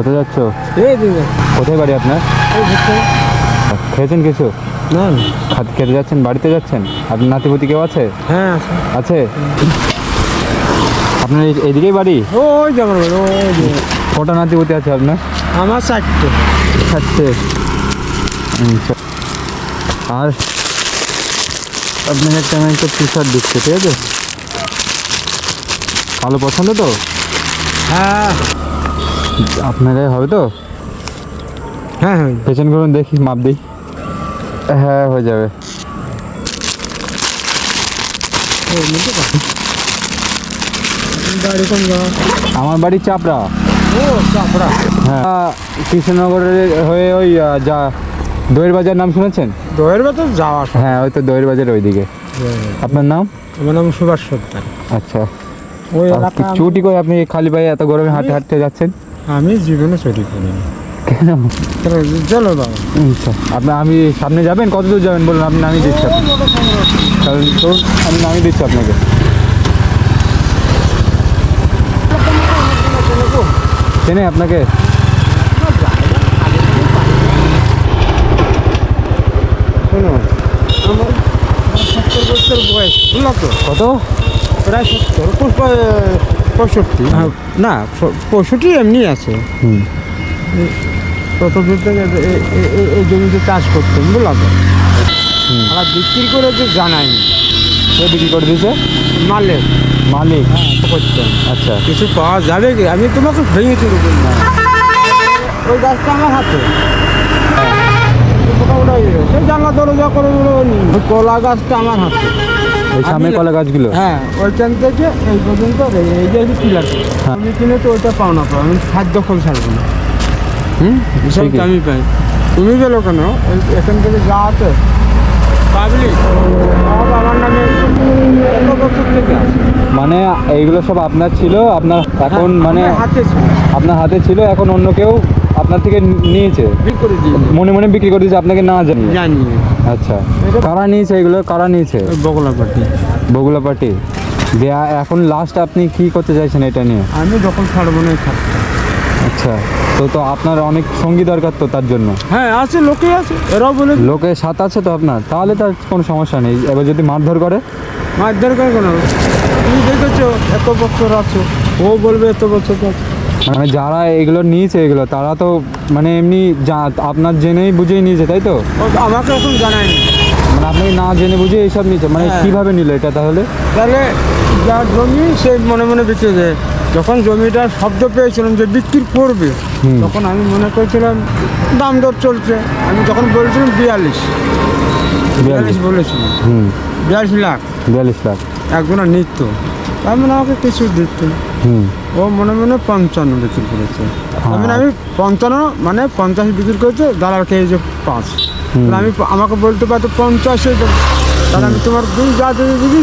কোথায় যাচ্ছ? এই কোথায় বাড়ি আপনার? খেয়েছেন কিছু? না খাত- যাচ্ছেন? বাড়িতে যাচ্ছেন? আপনার নাতিপতি কেউ আছে? হ্যাঁ আছে। আপনার এই- এইদিকেই বাড়ি? ওই যে আমার বাড়ি। কটা নাতিপতি আছে আপনার? আমার চারটে। চারটে। আর আপনাকে একটা আমি একটা টি শার্ট দিচ্ছি ঠিক আছে? ভালো পছন্দ তো? হ্যাঁ। আপনার গায়ে হবে তো? হ্যাঁ হ্যাঁ। পেছন করুন দেখি মাপ দিই। হ্যাঁ হয়ে যাবে। ওই? আমার বাড়ি চাপড়া। ও চাপড়া। হ্যাঁ। কৃষ্ণনগরের হয়ে ওই যা দইয়ের বাজার নাম শুনেছেন? দয়ের বাজার যাওয়া হ্যাঁ ওই তো দইয়ের বাজার ওইদিকে। আপনার নাম? আমার নাম সুভাষ সর্দার আচ্ছা। ওই চুটি করে আপনি খালি পায়ে এত গরমে হাঁটতে হাঁটতে যাচ্ছেন? আমি জীবনে চুরি করিনি কেন? চলো বাবা। আচ্ছা আপনি আমি সামনে যাবেন? কত দূর যাবেন? বলুন আপনি নামিয়ে দিচ্ছি কারণ তো আমি নামিয়ে দিচ্ছি আপনাকে। চেনে আপনাকে। শোনো আমার সত্তর বছর বয়স। বুঝলো তো? কত? প্রায় সত্তর পঁয়ষট্টি। হ্যাঁ, না পঁয়ষট্টি এমনি আছে। হুম। থেকে এই জমিতে চাষ করতাম বুঝলাম। আর বিক্রি করে যে জানাইনি কে বিক্রি করে দিয়েছে? মালে মালিক। করতাম আচ্ছা। কিছু পাওয়া যাবে কি? আমি তোমাকে ভেঙে চুরি করি না। ওই গাছটা আমার হাতে। হয়ে। সেই জানলা দরজা করে কলা গাছটা আমার হাতে। এই সামনে কলা গাছগুলো? হ্যাঁ ওইখান থেকে এই পর্যন্ত এই- এই যে পিলার। হ্যাঁ। আমি কিনে তো ওইটা পাও না পাও আমি খাদ্য খোল ছাড়বো না। হুম? ঠিকই। পাই। তুমি পেল কেন? এখান থেকে যা আছে। পাবলিক? সব আমার নামে মানে এইগুলো সব আপনার ছিল আপনার এখন হ্যাঁ, মানে হাতে ছিল। আপনার হাতে ছিল এখন অন্য কেউ আপনার থেকে নিয়েছে? বিক্রি করে মনে মনে বিক্রি করে দিয়েছে আপনাকে না জানিয়ে? জানি আচ্ছা। কারা নিয়েছে এগুলো? কারা নিয়েছে? বগুলা পার্টি। বগুলা পার্টি। দেয়া এখন লাস্ট আপনি কি করতে চাইছেন এটা নিয়ে? আমি যখন ছাড়বো না আচ্ছা। তো তো আপনার অনেক সঙ্গী দরকার তো তার জন্য? হ্যাঁ আছে লোকে আছে। এরাও বলে লোকে সাত আছে তো আপনার? তাহলে তার কোনো সমস্যা নেই। এবার যদি মারধর করে? মাছ দরকার কেন? তুমি দেখেছ এত বছর আছো। ও বলবে এত বছর আছে মানে যারা এগুলো নিয়েছে এগুলো তারা তো মানে এমনি আপনার জেনেই বুঝেই নিয়েছে তাই তো? আমাকে এখন জানায়নি। মানে আপনি না জেনে বুঝে এইসব নিয়েছে মানে হ্যাঁ। কীভাবে নিল এটা তাহলে? তাহলে যার জমি সে মনে মনে বিক্রি দেয় যখন জমিটা শব্দ পেয়েছিলাম যে বিক্রি করবে। তখন আমি মনে করেছিলাম দাম দর চলছে। আমি যখন বলেছিলাম বিয়াল্লিশ বিয়াল্লিশ। বলেছিলাম। বিয়াল্লিশ লাখ। বিয়াল্লিশ লাখ। একজনের নিত্য। মানে আমাকে কিছু দিত। ও মনে মনে পঞ্চান্ন বিক্রি করেছে। হ্যাঁ। আমি আমি পঞ্চান্ন মানে পঞ্চাশ বিক্রি করেছে দালাল খেয়েছে পাঁচ। আমি আমাকে বলতে পারতো পঞ্চাশে তাহলে আমি তোমার দুই যা দিয়ে দিবি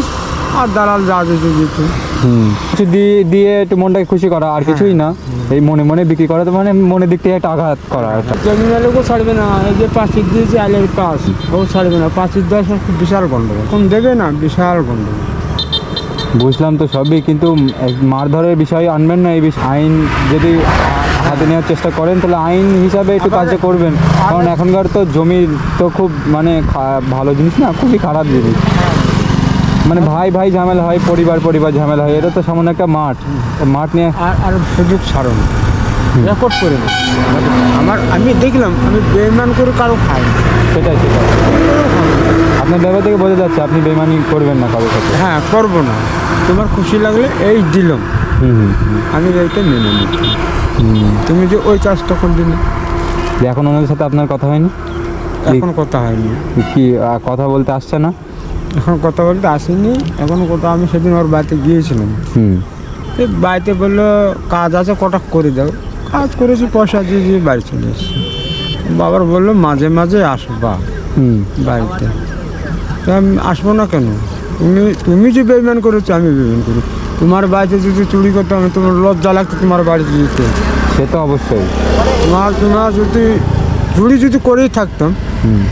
আর দালাল যা দিয়ে দিত হুম। কিছু দিয়ে দিয়ে একটু মনটাকে খুশি করা আর কিছুই না। এই মনে মনে বিক্রি করা তো মানে মনের দিক থেকে একটা আঘাত করা একটা। জমি মালিকও ছাড়বে না। এই যে পাঁচির দিয়েছে আলের পাঁচ ও ছাড়বে না। পাঁচির দশ বিশাল গন্ডগোল। কম দেবে না বিশাল গন্ডগোল। বুঝলাম তো সবই কিন্তু মারধরের বিষয় আনবেন না এই বিষয় আইন যদি হাতে নেওয়ার চেষ্টা করেন তাহলে আইন হিসাবে একটু আবার- কাজে করবেন। কারণ এখনকার তো জমি তো খুব মানে ভালো জিনিস না খুবই খারাপ জিনিস। মানে ভাই ভাই ঝামেলা হয় পরিবার পরিবার ঝামেলা হয় এটা তো সামান্য একটা মাঠ। মাঠ নিয়ে আর সুযোগ না। রেকর্ড করে আমার আমি দেখলাম আমি বেমান করে কারও খাই। সেটাই সেটাই। আপনার ব্যাপার থেকে বোঝা যাচ্ছে আপনি বেমানি করবেন না কারোর সাথে। হ্যাঁ করব না। তোমার খুশি লাগলে এই দিলাম। আমি এইটা মেনে নিচ্ছি তুমি যে ওই কাজটা করলি না এখন ওনাদের সাথে আপনার কথা হয়নি? এখন কথা হয়নি। কি কথা বলতে আসছে না? এখন কথা বলতে আসেনি। এখন কথা আমি সেদিন ওর বাড়িতে গিয়েছিলাম। বাড়িতে বলল কাজ আছে কটা করে দাও। কাজ করেছি পয়সা দিয়ে দিয়ে বাড়ি চলে এসেছি। বাবার বলল মাঝে মাঝে আসবা হুম। বাড়িতে। তা আমি আসব না কেন? তুমি তুমি যে বেইমান করেছ আমি বেইমান করি। তোমার বাড়িতে যদি চুরি করতাম আমি তোমার লজ্জা লাগতো তোমার বাড়িতে যেতে। সে তো অবশ্যই। তোমার তোমার যদি চুরি যদি করেই থাকতাম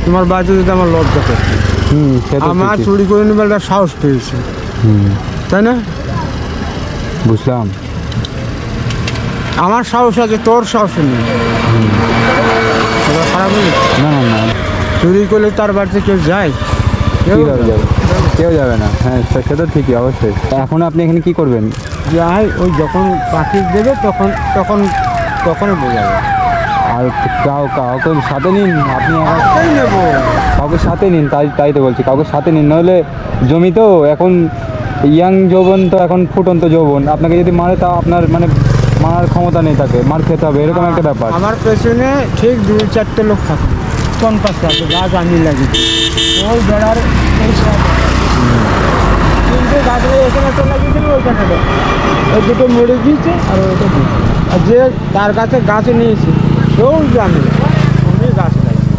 তোমার বাড়িতে যদি আমার লজ্জা করতো। আমার চুরি করে নেবার একটা সাহস পেয়েছে। হুম। তাই না? বুঝলাম। আমার সাহস আছে তোর সাহস নেই। খারাপ? না না না। চুরি করলে তার বাড়িতে কেউ যায়? কীভাবে যাবে কেউ যাবে না। হ্যাঁ সে তো ঠিকই অবশ্যই। এখন আপনি এখানে কি করবেন? যায় ওই যখন পাখি দেবে তখন তখন তখন বোঝাবে। আর কাউ কাউকে সাথে নিন আপনি নেব। কাউকে সাথে নিন তাই তাই তো বলছি কাউকে সাথে নিন নইলে জমি তো এখন ইয়াং যৌবন তো এখন ফুটন্ত যৌবন। আপনাকে যদি মারে তা আপনার মানে মারার ক্ষমতা নেই তাকে মার খেতে হবে এরকম একটা ব্যাপার। আমার পেছনে ঠিক দুই চারটে লোক থাকে কোন পাশে আছে গাছ আমি লাগি। ওই বেড়ার এই তিনটে গাছ লাগে এখানে একটা লাগিয়েছিল ওইখানে। ওই দুটো মরে গিয়েছে আর ওইটা দিয়েছে। আর যে তার কাছে গাছ নিয়েছে সেও জানে আমি গাছ লাগিয়েছি।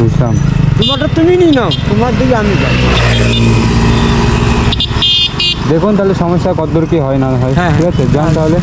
বুঝলাম। তোমারটা তুমি নিয়ে নাও তোমার দিকে আমি যাই। দেখুন তাহলে সমস্যা কতদূর কি হয় না হয় হ্যাঁ, ঠিক আছে যান তাহলে।